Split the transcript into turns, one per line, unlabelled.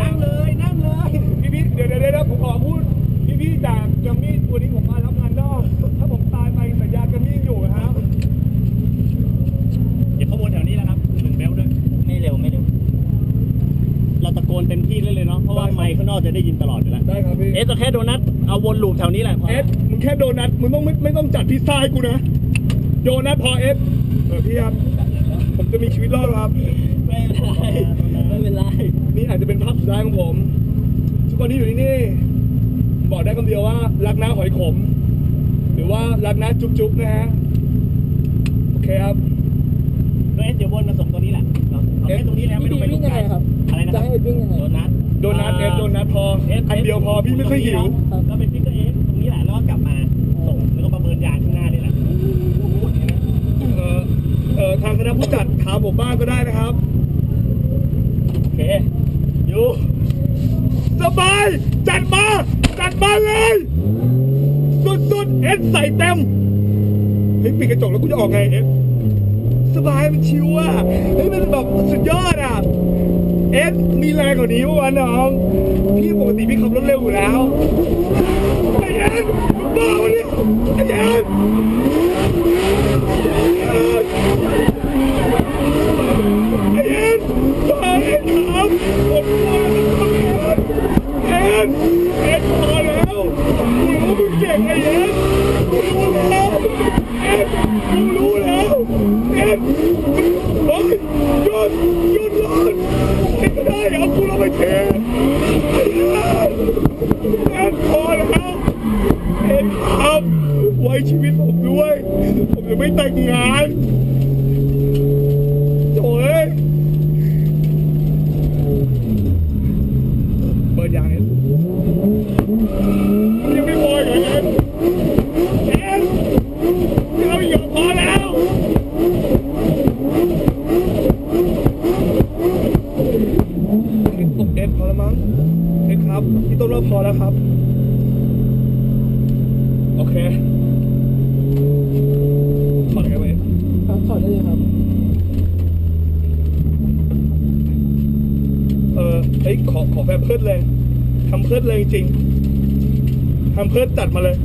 นั่งเลยนั่งเลย
พี่พี่เดี๋ยวเดี๋ยวเดี๋ยวผมขอพูดพี่พี่จากแกรมมี่ตัวนี้ผมมารับงานนอกถ้าผมตายไปสัญญาแกรมมี่อยู่นะครับ
อย่าขบวนแถวนี้แล้วครับหนึ่งเบลด้วย
ไม่เร็วไม่เร็ว
เราตะโกนเต็มที่เลยเลยเนาะเพราะว่าไมค์ข้างนอกจะได้ยินตลอดอยู่แล้ว
ได้ครับพี่
เอ๊ะจะแค่โดนัทเอาวนลูปแถวนี้แหละพอ
เอสมึงแค่โดนัทมึงต้องไม่ไม่ต้องจัดพิซซ่าให้กูนะโดนัทพอเอสเออพี่ครับ ผมจะมีชีวิตรอดครับ
ไม่เป็นไรไม่เป็นไร
นี่อาจจะเป็นภาพสุดท้ายของผม ทุกคนที่อยู่ที่นี่ บอกได้คำเดียวว่า รักน้าหอยขม หรือว่ารักน้าจุ๊บจุ๊บนะฮะ โอเคครับ
เอ๊ะเดี๋ยววนมาส่งตรงนี้แหละเราเอาแค่ตรงนี้แล้วไม่ต้องไปตรงไกลอะไรนะค
จะ
รับ
ให้วิ่งยังไง
โดนัท
โดนัทเอสโดนัทพอ อันเดียวพอพี่ไม่ค่อยหิว
ก็เป็นพิกเกอร์เอส
ทางคณะผู้จัดถามผมบ้างก็ได้นะครับ
โอเค อยู่
สบาย จัดมา จัดมาเลย สุดๆ เอสใส่เต็ม เฮ้ยปิดกระจกแล้วกูจะออกไงเอสสบายมันชิวอะ เฮ้ยมันแบบสุดยอดอะ เอสมีแรงกว่านี้ปะวะน้อง พี่ปกติพี่ขับรถเร็วอยู่แล้วไอ้เอสบ้าวะเนี่ยไอ้เอสไอ้เอสบ้าไอ้ครับผมพอแล้วครับเอสเอสพอแล้วกูรู้มึงเก่งไอ้เอสกูรู้แล้วเอสกูรู้แล้วเอส เฮ้ยหยุดหยุดเลยไม่ได้เอากูลงไปเทไอ้เอสเอสพอแล้วเอสครับไว้ชีวิตผมด้วย ผมจะไม่แต่งงานโถ่เอ้ยเปิดยางเอสยังไม่พออีกเหรอเอสเอสเราอีกเหรอพอแล้วเอ็ดตกเอ็ดพอแล้วมั้งเอ็ดครับ พี่ต้นว่าพอแล้วครับ โอเค ถอดไงวะเอ็ด
ครับถอดได้เลยครับ
เออเอ้ยขอขอแบบเพิดเลยทำเพิดเลยจริงทำเพิดจัดมาเลย